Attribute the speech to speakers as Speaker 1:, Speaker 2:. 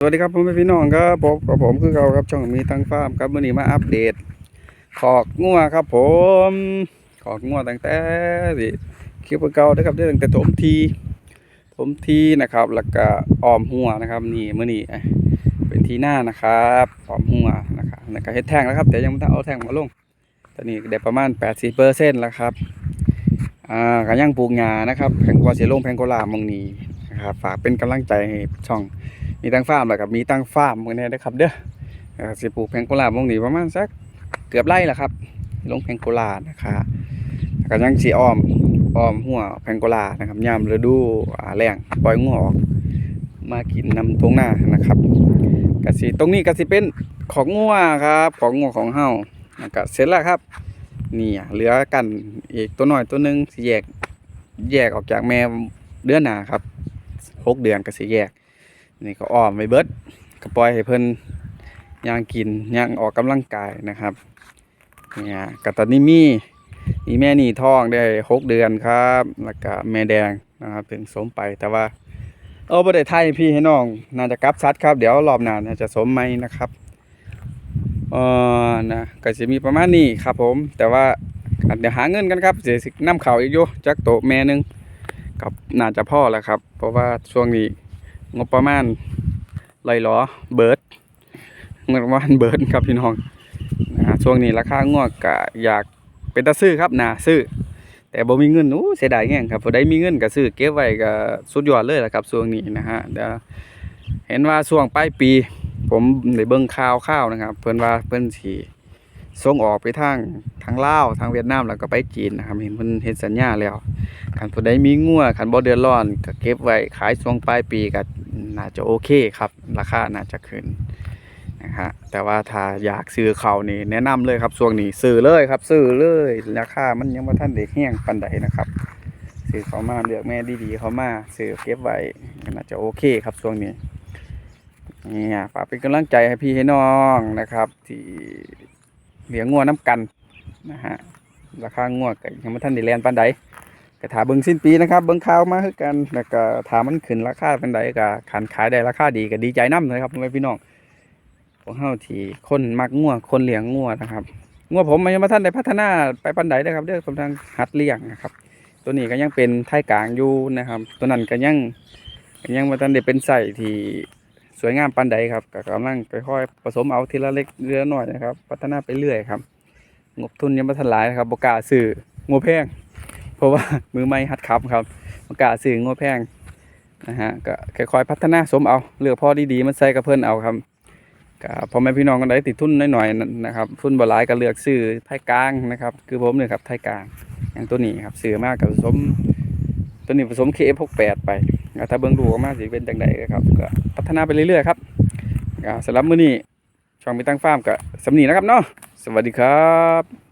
Speaker 1: สวัสดีครับพ่อแม่พี่น้องครับผมกับผมคือเราครับช่องมีตั้งฟาร์มครับวันนี้มาอัปเดต ขอกงัวครับ ผมขอกงัวตั้งแต่สิคลิปเก่านะครับได้ตั้งแต่ถมทีถมทีนะครับ แล้วก็ออมหัวนะครับ นี่มื้อนี้เป็นทีหน้านะครับออมหัวนะครับแล้วก็เฮ็ดแท่งแล้วครับแต่ยังไม่ต้เอาแท่งมาลงตอนนี้ได้ประมาณ 80เปอร์เซ็นต์แล้วครับอ่าก็ยังปลูกหญ้านะครับแพงกว่าเสียลงแพงกว่าลามองนี้นะครับฝากเป็นกำลังใจให้ช่อง มีตั้งฟาร์มแล้วกับ มีตั้งฟาร์มมือนี้นะครับ เด้อสิปลูกแพงโกลาบงนี้ประมาณสักเกือบไร่ละครับ ลงแพงโกลานะคะแล้วก็ยังสิอ้อมอ้อมหัวแพงโกลานะครับยามฤดูอ่าแล้งปล่อยงัวออก มากินนำทงหน้านะครับก็สิตรงนี้ก็สิเป็นของงัวครับ ของงัวของเฮาแล้วก็เสร็จแล้วครับนี่เหลือกันอีกตัวหน้อยตัวหนึงสิแยกแยกออกจากแม่เดือนหนาครับหกเดือนก็สิแยก นี่ก็อ้อมไปเบิดก็ปล่อยให้เพิ่นย่างกินย่างออกกำลังกายนะครับเนี่ยก็ตอนนี้มีมีแม่นี่ท้องได้หกเดือนครับแล้วก็แม่แดงนะครับ ถึงสมไปแต่ว่าเออบ่ได้ไทยพี่ให้น้อง น่าจะกลับซัดครับ เดี๋ยวรอบหน้าน่าจะสมไหมนะครับเออนะก็จะมีประมาณนี้ครับผม แต่ว่าเดี๋ยวหาเงินกันครับเสียสิน้ำเข่าอีกอยู่จักโตแม่หนึงกับน่าจะพ่อแล้วครับ เพราะว่าช่วงนี้ งบประมาณลอยล้อเบิร์ดงบประมาณเบิร์ดครับพี่น้องนะฮะช่วงนี้ราคางวกก็อยากเป็นตาซื้อครับนาซื้อ แต่บ่มีเงินโอ้เสียดายแง่งครับบ่ได้มีเงินก็ซื้อเก็บไว้ก็สุดยอดเลยละครับช่วงนี้นะฮะเดี๋ยวเห็นว่าช่วงปลายปี ผมได้เบิ่งข่าวข่าวนะครับ เพิ่นว่าเพิ่นสิส่งออกไปทางทางลาวทางเวียดนามแล้วก็ไปจีนนะครับเห็นเพิ่นเฮ็ดสัญญาแล้วคันผู้ใดมีงัวคันบ่เดือดร้อนก็เก็บไว้ขายช่วงปลายปีก็ น่าจะโอเคครับ ราคาน่าจะขึ้นนะฮะแต่ว่าถ้าอยากซื้อเขานี่แนะนำเลยครับช่วงนี้ซื้อเลยครับ ซื้อเลยราคามันยังบ่ทันได้แห้งปานใดนะครับซื้อเขามาเลือกแม่ดีๆเขามาซื้อเก็บไว้น่าจะโอเคครับช่วงนี้เนี่ยฝากเป็นกำลังใจให้พี่ให้น้องนะครับ ที่เลี้ยงงัวน้ำกันนะฮะราคางัวก็ยังบ่ทันได้แลนปานใด ก็ถาเบิ่งสิ้นปีนะครับเบิ่งข่าวมาคือกันแล้วก็ถามันขึ้นราคาเป็นใดก็ขันขายได้ราคาดีก็ดีใจน้ำเลยครับพ่อแม่พี่น้องพวกเฮาที่คนมักงัวคนเลี้ยงงัวนะครับงัวผมมันยังบ่ทันได้พัฒนาไปปานใดนะครับเด้อกำลังหัดเลี้ยงนะครับ ตัวนี้ก็ยังเป็นไทยกลางอยู่นะครับ ตัวนั้นก็ยังก็ยังบ่ทันได้เป็นไส้ที่สวยงามปานใดครับก็กำลังค่อยๆผสมเอาทีละเล็กทีละน้อยนะครับ พัฒนาไปเรื่อยครับ งบทุนยังบ่ทันหลายนะครับบ่กล้าซื้องัวแพง เพราะว่ามือไม่หัดขับครับมากาซื้องัวแพงนะฮะก็ค่อยๆพัฒนาสมเอาเลือกพอดีๆมันใส่กับเพิ่อนเอาครับก็พ่อแม่พี่น้องกันได้ติดทุนน้อยๆนะครับทุนบลายก็เลือกซื้อไทยกลางนะครับ คือผมเนี่ยครับไทยกลางอย่างตัวนี้ครับซื้อมากกับผสมตัวนี้ผสม KF68 ไปก็ถ้าเบิ่งดูออกมาสิเป็นจังไดครับก็พัฒนาไปเรื่อยๆครับสำหรับมื้อนี้ช่องมีตั้งฟาร์มก็สำนีนะครับเนาะสวัสดีครับ